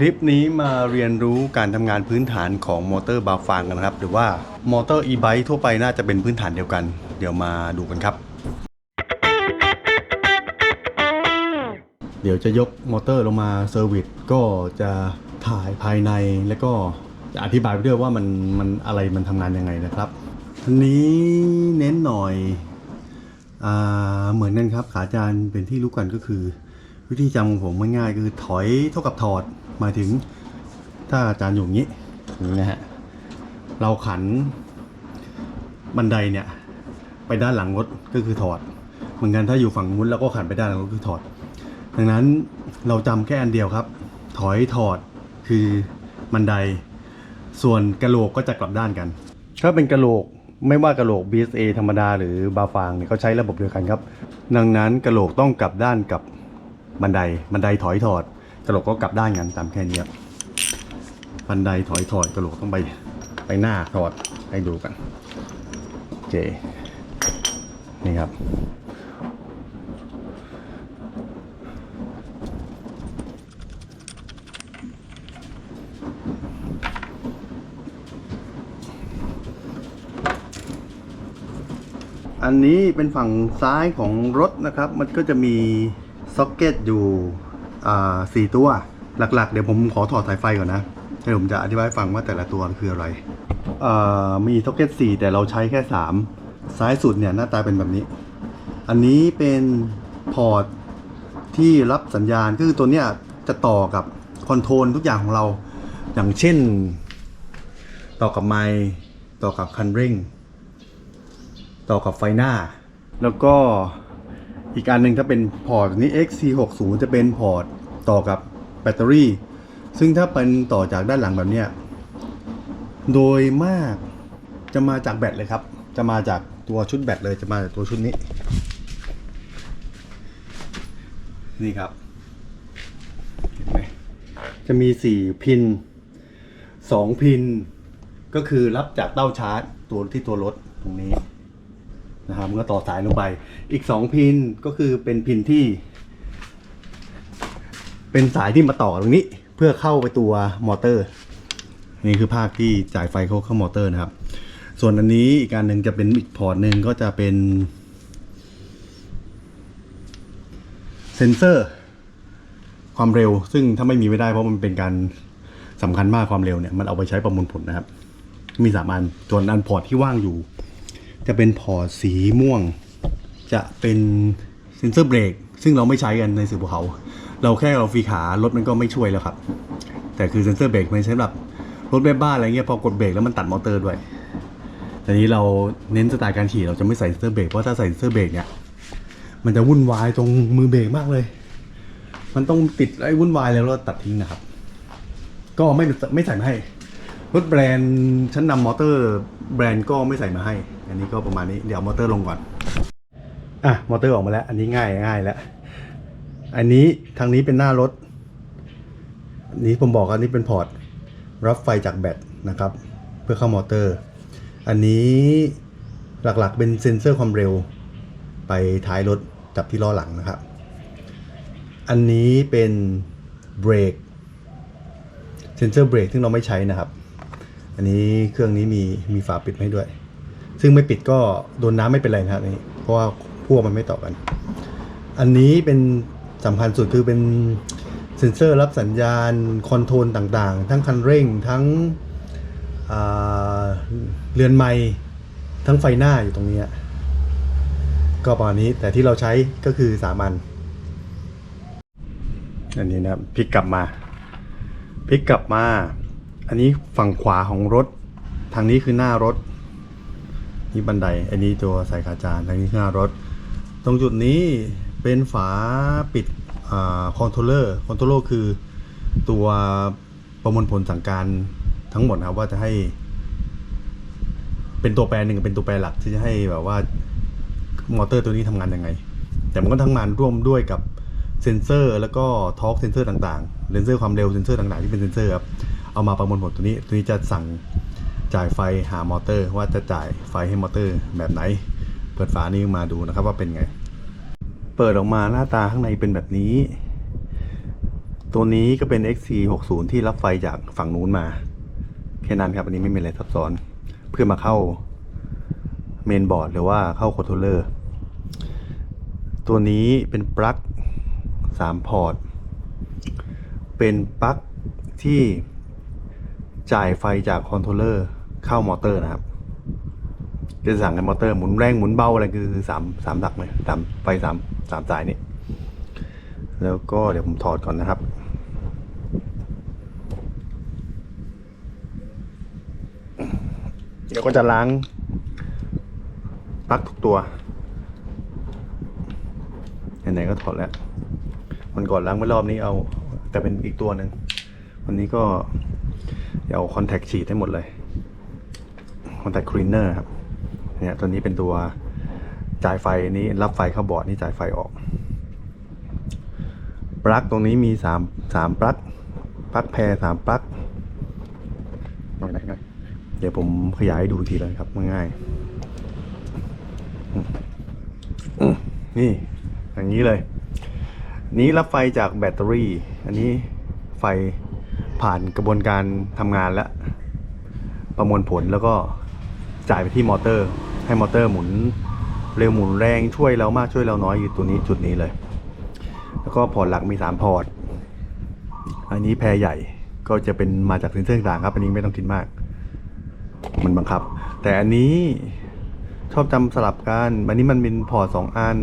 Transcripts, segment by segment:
คลิปนี้มาเรียนรู้การทำงานพื้นฐานของมอเตอร์บาฟางกันนะครับ หรือว่ามอเตอร์ e-bike ทั่วไปน่าจะเป็นพื้นฐานเดียวกัน เดี๋ยวมาดูกันครับ เดี๋ยวจะยกมอเตอร์ลงมาเซอร์วิสก็จะถ่ายภายในแล้วก็จะอธิบายไปด้วยว่ามันมันอะไรมันทำงานยังไงนะครับอันนี้เน้นหน่อยอเหมือนกันครับขาจานเป็นที่รู้กันก็คือ วิธีจำของผมง่ายๆคือถอยเท่ากับถอด หมายถึงถ้าอาจารย์อยู่อย่างนี้อย่างนี้นะฮะเราขันบันไดเนี่ย ไปด้านหลังรถก็คือถอด เหมือนกันถ้าอยู่ฝั่งนู้นแล้วก็ขันไปด้านหลังรถคือถอด ดังนั้นเราจำแค่อันเดียวครับ ถอยถอดคือบันได ส่วนกระโหลกก็จะกลับด้านกัน ถ้าเป็นกระโหลกไม่ว่ากระโหลก BSA ธรรมดาหรือบาฟางเนี่ยเขาใช้ระบบเดียวกันครับ ดังนั้นกระโหลกต้องกลับด้านกับบันได บันไดถอยถอด กระโหลกก็กลับด้านกันตามแค่นี้ครับบันไดถอยถอดกระโหลกต้องไปไปหน้าถอดให้ดูกันโอเคนี่ครับอันนี้เป็นฝั่งซ้ายของรถนะครับ มันก็จะมีซ็อกเก็ตอยู่ สี่ตัวหลักๆ เดี๋ยวผมขอถอดสายไฟก่อนนะให้ผมจะอธิบายฟังว่าแต่ละตัวคืออะไร มีซ็อกเก็ตสี่แต่เราใช้แค่สามซ้ายสุดเนี่ยหน้าตาเป็นแบบนี้ อันนี้เป็นพอร์ตที่รับสัญญาณคือตัวเนี้ยจะต่อกับคอนโทรลทุกอย่างของเรา อย่างเช่น ต่อกับไมค์ต่อกับคันเร่ง ต่อกับไฟหน้า แล้วก็ อีกอันหนึ่งถ้าเป็นพอร์ตนี้ XC60 จะเป็นพอร์ตต่อกับแบตเตอรี่ ซึ่งถ้าเป็นต่อจากด้านหลังแบบเนี้ยโดยมากจะมาจากแบตเลยครับ จะมาจากตัวชุดแบตเลยจะมาจากตัวชุดนี้ นี่ครับเห็นไหมจะมี 4 พิน 2 พิน ก็คือรับจากเต้าชาร์จตัวที่ตัวรถตรงนี้ นะครับมันก็ต่อสายลงไป อีก 2 พินก็คือเป็นพินที่ เป็นสายที่มาต่อตรงนี้เพื่อเข้าไปตัวมอเตอร์ นี่คือภาคที่จ่ายไฟเข้าเข้ามอเตอร์นะครับ ส่วนอันนี้อีกการหนึ่งจะเป็นอีกพอร์ตหนึ่งก็จะเป็นเซนเซอร์ความเร็ว ซึ่งถ้าไม่มีไม่ได้เพราะมันเป็นการสำคัญมากความเร็วเนี่ยมันเอาไปใช้ประมวลผลนะครับ มีสามอันส่วนอันพอร์ตที่ว่างอยู่ จะเป็นพอร์ตสีม่วง จะเป็นเซนเซอร์เบรกซึ่งเราไม่ใช้กันในสื่อภูเขา เราแค่เราฟีขารถมันก็ไม่ช่วยแล้วครับ แต่คือเซนเซอร์เบรกมันใช้สำหรับรถแม่บ้านอะไรเงี้ยพอกดเบรกแล้วมันตัดมอเตอร์ด้วยแต่นี้เราเน้นสไตล์การขี่เราจะไม่ใส่เซนเซอร์เบรกเพราะถ้าใส่เซนเซอร์เบรกเนี่ยมันจะวุ่นวายตรงมือเบรกมากเลย มันต้องติดไอ้วุ่นวายแล้วเราตัดทิ้งนะครับ ก็ไม่ไม่ใส่มาให้ รถแบรนด์ชั้นนำมอเตอร์แบรนด์ก็ไม่ใส่มาให้ อันนี้ก็ประมาณนี้เดี๋ยวมอเตอร์ลงก่อนอะมอเตอร์ออกมาแล้ว อันนี้ง่ายง่ายแล้วอันนี้ทางนี้เป็นหน้ารถอันนี้ผมบอกอันนี้เป็นพอร์ตรับไฟจากแบตนะครับ เพื่อเข้ามอเตอร์ อันนี้หลักๆเป็นเซ็นเซอร์ความเร็ว ไปท้ายรถจับที่ล้อหลังนะครับ อันนี้เป็นเบรกเซนเซอร์เบรกซึ่งเราไม่ใช้นะครับ อันนี้เครื่องนี้มีมีฝาปิดให้ด้วย ซึ่งไม่ปิดก็โดนน้ำไม่เป็นไรนะครับนนี้เพราะว่าพวกมันไม่ต่อกัน อันนี้เป็นสำคัญสุดคือเป็นเซนเซอร์รับสัญญาณคอนโทรลต่างๆ ทั้งคันเร่งทั้งเรือนไม้ทั้งไฟหน้าอยู่ตรงนี้ ก็ประมาณนี้แต่ที่เราใช้ก็คือสามัญอันนี้นะพลิกกลับมาพลิกกลับมา อันนี้ฝั่งขวาของรถ ทางนี้คือหน้ารถ นี่บันได อันนี้ตัวใส่ขาจานทางนี้คือหน้ารถ ตรงจุดนี้เป็นฝาปิดคอนโทรเลอร์ คอนโทรเลอร์คือตัวประมวลผลสั่งการทั้งหมดครับว่าจะให้ เป็นตัวแปรหนึ่งเป็นตัวแปรหลักที่จะให้แบบว่ามอเตอร์ตัวนี้ทำงานยังไง แต่มันก็ทำงานร่วมด้วยกับเซนเซอร์ แล้วก็ทอร์กเซนเซอร์ต่างๆเซนเซอร์ความเร็วเซนเซอร์ต่างๆที่เป็นเซนเซอร์ครับ เอามาประมวลผลตัวนี้ ตัวนี้จะสั่งจ่ายไฟหามอเตอร์ ว่าจะจ่ายไฟให้มอเตอร์แบบไหน เปิดฝานี้มาดูนะครับว่าเป็นไง เปิดออกมาหน้าตาข้างในเป็นแบบนี้ ตัวนี้ก็เป็น XC60 ที่รับไฟจากฝั่งนู้นมา แค่นั้นครับ อันนี้ไม่มีอะไรซับซ้อน เพื่อมาเข้าเมนบอร์ดหรือว่าเข้าคอนโทรลเลอร์ ตัวนี้เป็นปลั๊ก3พอร์ต เป็นปลั๊กที่ จ่ายไฟจากคอนโทรลเลอร์เข้ามอเตอร์นะครับจะสั่งกันมอเตอร์หมุนแรงหมุนเบาอะไรคือสามสามดักเลยสามไฟสามสามสายนี่แล้วก็เดี๋ยวผมถอดก่อนนะครับ เดี๋ยวก็จะล้างปลั๊กทุกตัวไหนๆก็ถอดแล้วมันก่อนล้างไปรอบนี้เอา แต่เป็นอีกตัวหนึ่งวันนี้ก็ เดี๋ยวเอาคอนแทคฉีดให้หมดเลยคอนแทคคลีนเนอร์ครับเนี่ยตัวนี้เป็นตัวจ่ายไฟนี้รับไฟเข้าบอร์ดนี่จ่ายไฟออก ปลั๊กตรงนี้มีสามสามปลั๊กปลั๊กแพรสามปลั๊กหน่อยหน่อยเดี๋ยวผมขยายให้ดูทีแล้วครับง่ายนี่อย่างนี้เลย นี้รับไฟจากแบตเตอรี่ อันนี้ไฟ ผ่านกระบวนการทำงานแล้ว ประมวลผลแล้วก็จ่ายไปที่มอเตอร์ ให้มอเตอร์หมุนเร็วหมุนแรงช่วยเรามากช่วยเราน้อยอยู่ตัวนี้จุดนี้เลย แล้วก็พอร์ตหลักมีสามพอร์ต อันนี้แพรใหญ่ก็จะเป็นมาจากสินเซอร์ต่างครับ อันนี้ไม่ต้องคิดมาก มันบังคับ แต่อันนี้ชอบจำสลับกัน อันนี้มันเป็นพอร์ตสองอัน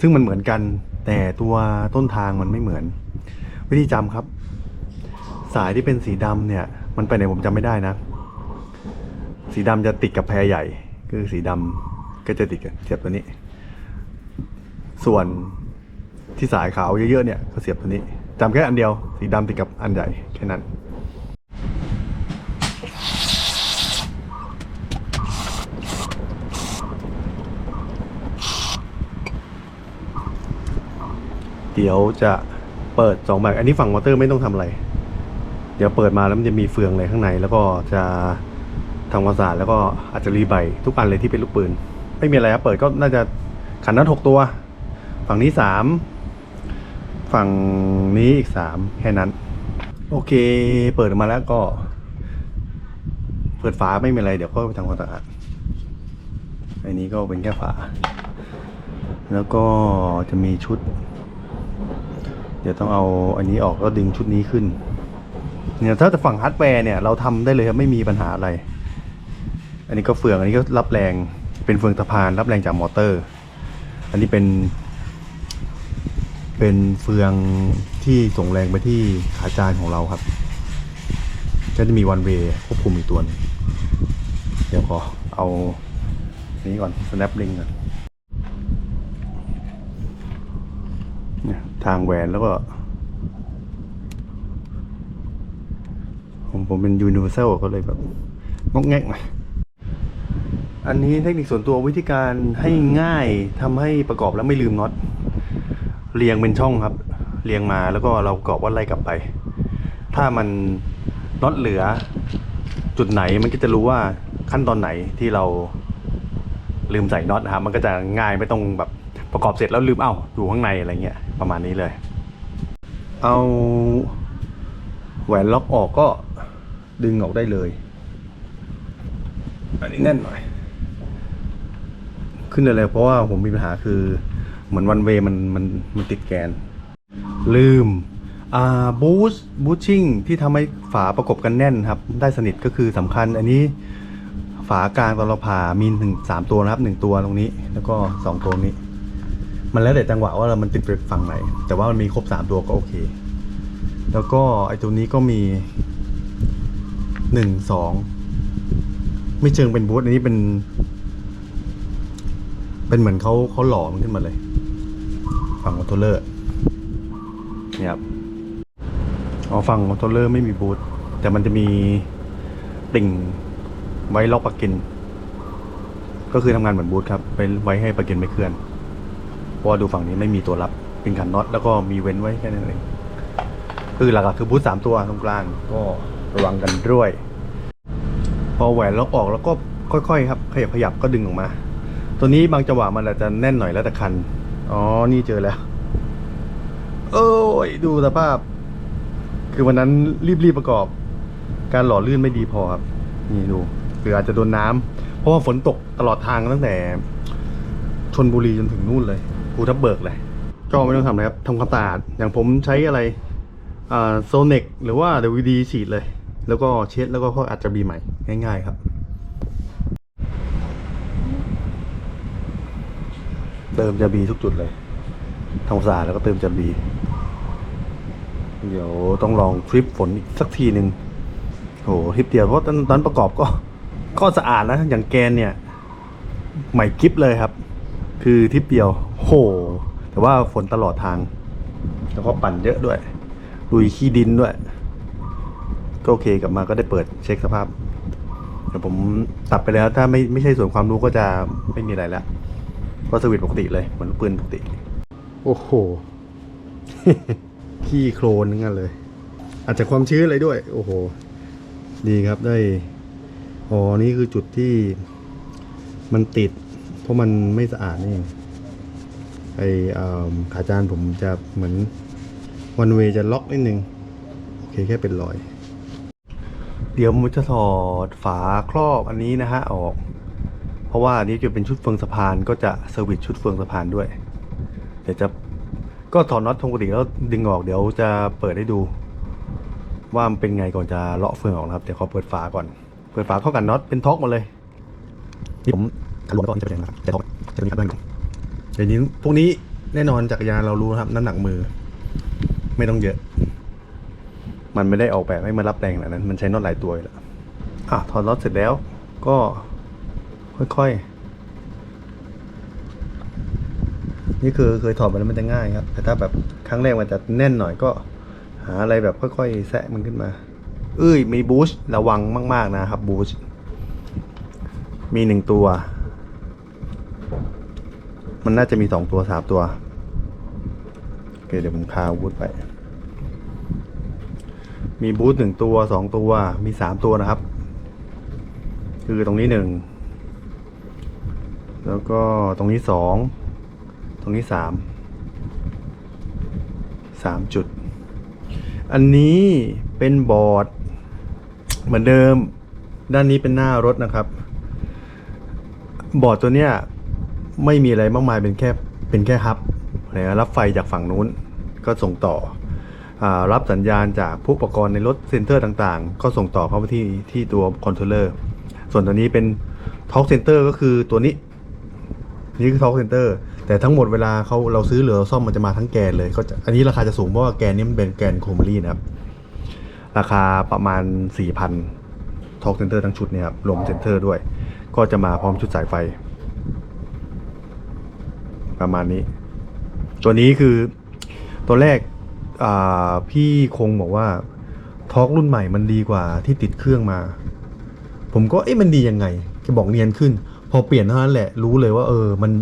ซึ่งมันเหมือนกัน แต่ตัวต้นทางมันไม่เหมือน วิธีจำครับ สายที่เป็นสีดำเนี่ย มันไปไหนผมจำไม่ได้นะ สีดำจะติดกับแพรใหญ่ คือสีดำก็จะติดกันเสียบตัวนี้ ส่วนที่สายขาวเยอะๆเนี่ยก็เสียบตัวนี้จำแค่อันเดียวสีดำติดกับอันใหญ่แค่นั้นเดี๋ยวจะเปิดสองแบบอันนี้ฝั่งมอเตอร์ไม่ต้องทำอะไร เดี๋ยวเปิดมาแล้วมันจะมีเฟืองอะไรข้างใน แล้วก็จะทำความสะอาดแล้วก็อาจจะรีใบทุกอันเลยที่เป็นลูกปืน ไม่มีอะไรครับเปิดก็น่าจะขันน็อตหกตัว ฝั่งนี้สามฝั่งนี้อีกสามแค่นั้น โอเค เปิดมาแล้วก็ เปิดฝาไม่มีอะไรเดี๋ยวก็ไปทำความสะอาดอันนี้ก็เป็นแค่ฝา แล้วก็จะมีชุด เดี๋ยวต้องเอาอันนี้ออกแล้วดึงชุดนี้ขึ้น เนี่ยถ้าจะฝั่งฮาร์ดแวร์เนี่ยเราทำได้เลยครับไม่มีปัญหาอะไร อันนี้ก็เฟืองอันนี้ก็รับแรงเป็นเฟืองสะพานรับแรงจากมอเตอร์ อันนี้เป็น เป็นเฟืองที่ส่งแรงไปที่ขาจานของเราครับก็จะมีวันเวย์ควบคุมอีกตัวนึงเดี๋ยวขอเอานี้ก่อน snap link ก่อนเนี่ยทางแหวนแล้วก็ ผมผมเป็น Universal ก็เลยแบบงกแงกหน่อยอันนี้เทคนิคส่วนตัววิธีการให้ง่ายทำให้ประกอบแล้วไม่ลืมน็อตเรียงเป็นช่องครับ เรียงมาแล้วก็เราประกอบว่าไล่กลับไป ถ้ามันน็อตเหลือ จุดไหนมันก็จะรู้ว่าขั้นตอนไหนที่เราลืมใส่น็อตนะครับมันก็จะง่ายไม่ต้องแบบประกอบเสร็จแล้วลืมเอ้าอยู่ข้างในอะไรเงี้ยประมาณนี้เลย เอาแหวนล็อกออกก็ ดึงออกได้เลย อันนี้แน่นหน่อย ขึ้นได้เลยเพราะว่าผมมีปัญหาคือ เหมือนวันเวมันมันมันติดแกน ลืมอ่าบูสบูชชิ่งที่ทำให้ฝาประกบกันแน่นครับ ได้สนิทก็คือสำคัญ อันนี้ฝากลางตอนเราผ่ามีหนึ่งสามตัวนะครับหนึ่งตัวตรงนี้ แล้วก็สองตัวนี้ มันแล้วแต่จังหวะว่าเรามันติดไปฝั่งไหน แต่ว่ามันมีครบสามตัวก็โอเค แล้วก็ไอตัวนี้ก็มี หนึ่งสองไม่เชิงเป็นบูธอันนี้เป็น เป็นเหมือนเขาเขาหล่อมันขึ้นมาเลย ฝั่งคอโทรลเลอร์เนี่ยครับอ๋อฝั่งคอโทรลเลอร์ไม่มีบูธแต่มันจะมีติ่งไว้ล็อกปลักกิน ก็คือทำงานเหมือนบูธครับไปไว้ให้ปลักกินไม่เคลื่อนเพราะดูฝั่งนี้ไม่มีตัวรับเป็นขันน็อตแล้วก็มีเว้นไว้แค่นั้นเองคือหลักๆคือบูธสามตัวตรงกลางก็ ระวังกันด้วย พอแหวนล็อกออกแล้วก็ค่อยๆ ครับ ขยับขยับก็ดึงออกมา ตัวนี้บางจังหวะมันอาจจะแน่นหน่อยแล้วแต่คัน อ๋อ นี่เจอแล้ว โอ้ย ดูสภาพ คือวันนั้นรีบๆประกอบ การหล่อลื่นไม่ดีพอครับ นี่ดูคืออาจจะโดนน้ำเพราะว่าฝนตกตลอดทางตั้งแต่ชนบุรีจนถึงนู่นเลยภูทับเบิกเลย ก็ไม่ต้องทำอะไรครับทำความสะอาดอย่างผมใช้อะไรโซเน็กหรือว่า WD ฉีดเลย แล้วก็เช็ดแล้วก็อาจจะบีใหม่ง่าย ๆ ครับเติมจะบีทุกจุดเลยทำความสะอาดแล้วก็เติมจะบี เดี๋ยวต้องลองทริปฝนอีกสักทีหนึ่งโหทริปเดียวเพราะตอนตอนประกอบก็ ก็สะอาดนะ อย่างแกนเนี่ย ใหม่กริปเลยครับ คือทริปเดียว โห แต่ว่าฝนตลอดทาง แล้วก็ปั่นเยอะด้วยลุยขี้ดินด้วย ก็โอเคกลับมาก็ได้เปิดเช็คสภาพแต่ผมตัดไปแล้ว ถ้าไม่ไม่ใช่ส่วนความรู้ก็จะไม่มีอะไรแล้วก็สวิตปกติเลยเหมือนปืนปกติ โอ้โห ขี้โคลนงั้นเลย อาจจะความชื้นอะไรด้วย โอ้โห ดีครับได้ อ๋อ นี่คือจุดที่มันติด เพราะมันไม่สะอาดนี่ไออ่อขาจานผมจะเหมือนวันเวจะล็อกนิดนึง โอเคแค่เป็นรอย เดี๋ยวผมจะถอดฝาครอบอันนี้นะฮะออก เพราะว่าอันนี้จะเป็นชุดเฟืองสะพานก็จะเซอร์วิสชุดเฟืองสะพานด้วย เดี๋ยวจะก็ถอดน็อตปกติแล้วดึงออกเดี๋ยวจะเปิดให้ดู ว่ามันเป็นไงก่อนจะเลาะเฟืองออกนะครับเดี๋ยวขอเปิดฝาก่อน เปิดฝาเข้ากันน็อตเป็นท็อกหมดเลยนี่ผมทะลวงก่อนที่จะเป็นนะครับจะท็อกจะมีครับเพื่อนเดี๋ยวนี้พวกนี้แน่นอนจักรยานเรารู้นะครับน้ำหนักมือ ไม่ต้องเยอะ มันไม่ได้ออกแบบให้มันรับแรงขนาดนั้น มันใช้น็อตหลายตัวอยู่แล้วอะถอดน็อตเสร็จแล้วก็ค่อยๆ นี่คือเคยถอดมาแล้วมันจะง่ายครับ แต่ถ้าแบบครั้งแรกมันจะแน่นหน่อยก็หาอะไรแบบค่อยๆ แซะมันขึ้นมา เอ้ย มีบูชระวังมาก ๆ นะครับบูชมีหนึ่งตัว มันน่าจะมีสองตัวสามตัว โอเค เดี๋ยวผมคาอาวุธไป มีบูธหนึ่งตัวสองตัวมีสามตัวนะครับ คือตรงนี้หนึ่งแล้วก็ตรงนี้สองตรงนี้สามสามจุด อันนี้เป็นบอร์ด เหมือนเดิม ด้านนี้เป็นหน้ารถนะครับ บอร์ดตัวเนี้ยไม่มีอะไรมากมายเป็นแค่เป็นแค่ฮับอะไรนะรับไฟจากฝั่งนู้นก็ส่งต่อ รับสัญญาณจากผู้อุปกรณ์ในรถเซนเตอร์ต่างๆ ก็ส่งต่อเข้าไปที่ที่ตัวคอนโทรลเลอร์ส่วนตัวนี้เป็นท็อกเซนเตอร์ก็คือตัวนี้ นี่คือท็อกเซนเตอร์แต่ทั้งหมดเวลาเขาเราซื้อหรือเราซ่อมมันจะมาทั้งแกนเลยก็จะอันนี้ราคาจะสูงเพราะว่าแกนนี้มันเป็นแกนโครมารีนะครับ ราคาประมาณ 4,000ท็อกเซนเตอร์ทั้งชุดเนี่ยครับรวมเซนเตอร์ด้วย ก็จะมาพร้อมชุดสายไฟ ประมาณนี้ ตัวนี้คือตัวแรก พี่คงบอกว่าท็อกรุ่นใหม่มันดีกว่าที่ติดเครื่องมา ผมก็เอ๊ะมันดียังไงแกบอกเนียนขึ้น พอเปลี่ยนเท่านั้นแหละรู้เลยว่าเออมัน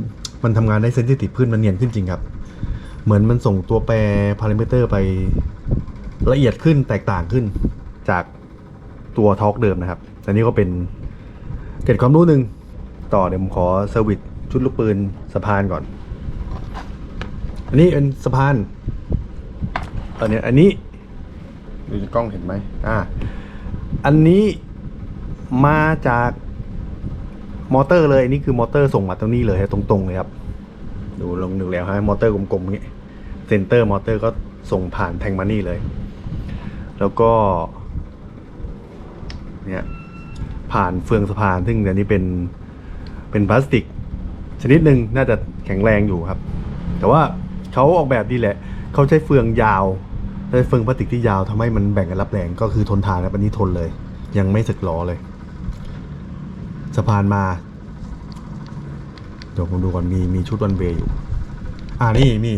มันทำงานได้เซนซิทีฟขึ้นมันเนียนขึ้นจริงครับ เหมือนมันส่งตัวแปรพารามิเตอร์ไปละเอียดขึ้นแตกต่างขึ้นจากตัวท็อกเดิมนะครับอันนี้ก็เป็นเกร็ดความรู้หนึ่งต่อเดี๋ยวผมขอเซอร์วิสชุดลูกปืนสะพานก่อน อันนี้เป็นสะพาน อันนี้อันนี้ดูกล้องเห็นไหมอ่า อันนี้มาจากมอเตอร์เลยอันนี่คือมอเตอร์ส่งมาตรงนี้เลยฮะตรงๆเลยครับดูลงหนึ่งแล้วฮะมอเตอร์กลมๆอย่างนี้เซนเตอร์มอเตอร์ก็ส่งผ่านแทงมานี่เลย แล้วก็ เนี่ยผ่านเฟืองสะพาน ซึ่งอันนี้เป็นเป็นพลาสติก ชนิดหนึ่งน่าจะแข็งแรงอยู่ครับ แต่ว่าเขาออกแบบดีแหละ เขาใช้เฟืองยาว ใช้เฟืองพลาสติกที่ยาวทำให้มันแบ่งกันรับแรงก็คือทนทานครับอันนี้ทนเลย ยังไม่สึกล้อเลย สะพานมา เดี๋ยวผมดูก่อนมีมีชุดวันเวย์อยู่ อ่านี่นี่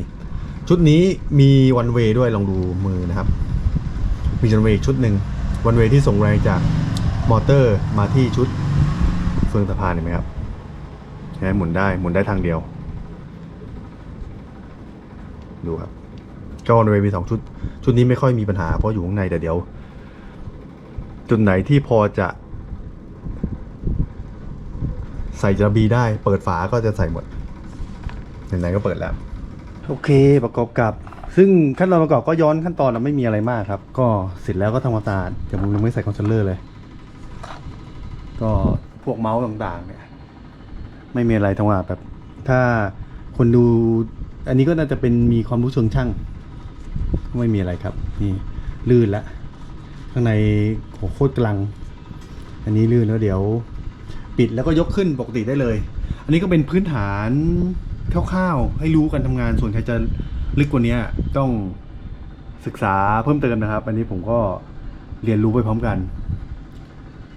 ชุดนี้มีวันเวย์ด้วยลองดูมือนะครับ มีวันเวย์ชุดหนึ่งวันเวย์ที่ส่งแรงจากมอเตอร์มาที่ชุดเฟืองสะพานเห็นไหมครับใช้หมุนได้หมุนได้ทางเดียว ดูครับ ก็วันเวย์มีสองชุด ชุดนี้ไม่ค่อยมีปัญหาเพราะอยู่ข้างในแต่เดี๋ยว จุดไหนที่พอจะ ใส่จะบีได้ เปิดฝาก็จะใส่หมดไหนๆก็เปิดแล้ว โอเคประกอบกับ ซึ่งขั้นตอนประกอบก็ย้อนขั้นตอนอะไม่มีอะไรมากครับ ก็เสร็จแล้วก็ทำความสะอาดแต่ผมยังไม่ใส่คอนโทรลเลอร์เลย ก็พวกเมาส์ต่างๆ เนี่ย ไม่มีอะไรทำงว่าแบบ ถ้าคนดูอันนี้ก็น่าจะเป็นมีความรู้เชิงช่าง ไม่มีอะไรครับ นี่ลื่นแล้วข้างในโหโคตรกลัง อันนี้ลื่นแล้วเดี๋ยว ปิดแล้วก็ยกขึ้นปกติได้เลย อันนี้ก็เป็นพื้นฐานคร่าวๆให้รู้กันทำงานส่วนใครจะลึกกว่านี้ต้องศึกษาเพิ่มเติมนะครับ อันนี้ผมก็เรียนรู้ไปพร้อมกัน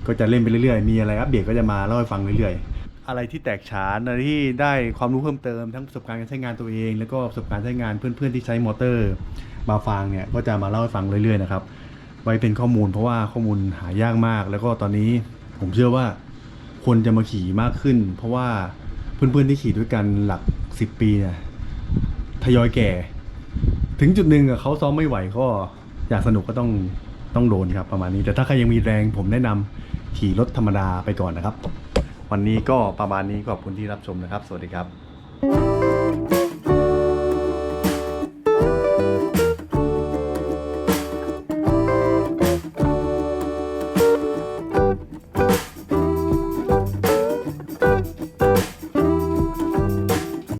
ก็จะเล่นไปเรื่อยๆ มีอะไรอัปเดตก็จะมาเล่าให้ฟังเรื่อยๆ อะไรที่แตกฉานอะไรที่ได้ความรู้เพิ่มเติมทั้งประสบการณ์การใช้งานตัวเอง แล้วก็ประสบการณ์ใช้งานเพื่อนๆที่ใช้มอเตอร์ บาฟางเนี่ยก็จะมาเล่าให้ฟังเรื่อยๆนะครับไว้เป็นข้อมูลเพราะว่าข้อมูลหายากมาก แล้วก็ตอนนี้ผมเชื่อว่าคนจะมาขี่มากขึ้น เพราะว่าเพื่อนๆที่ขี่ด้วยกันหลักสิบปีเนี่ยทยอยแก่ ถึงจุดหนึ่งเขาซ้อมไม่ไหวก็อยากสนุกก็ต้องต้องโดนครับประมาณนี้ แต่ถ้าใครยังมีแรงผมแนะนำขี่รถธรรมดาไปก่อนนะครับ วันนี้ก็ประมาณนี้ขอบคุณที่รับชมนะครับ สวัสดีครับ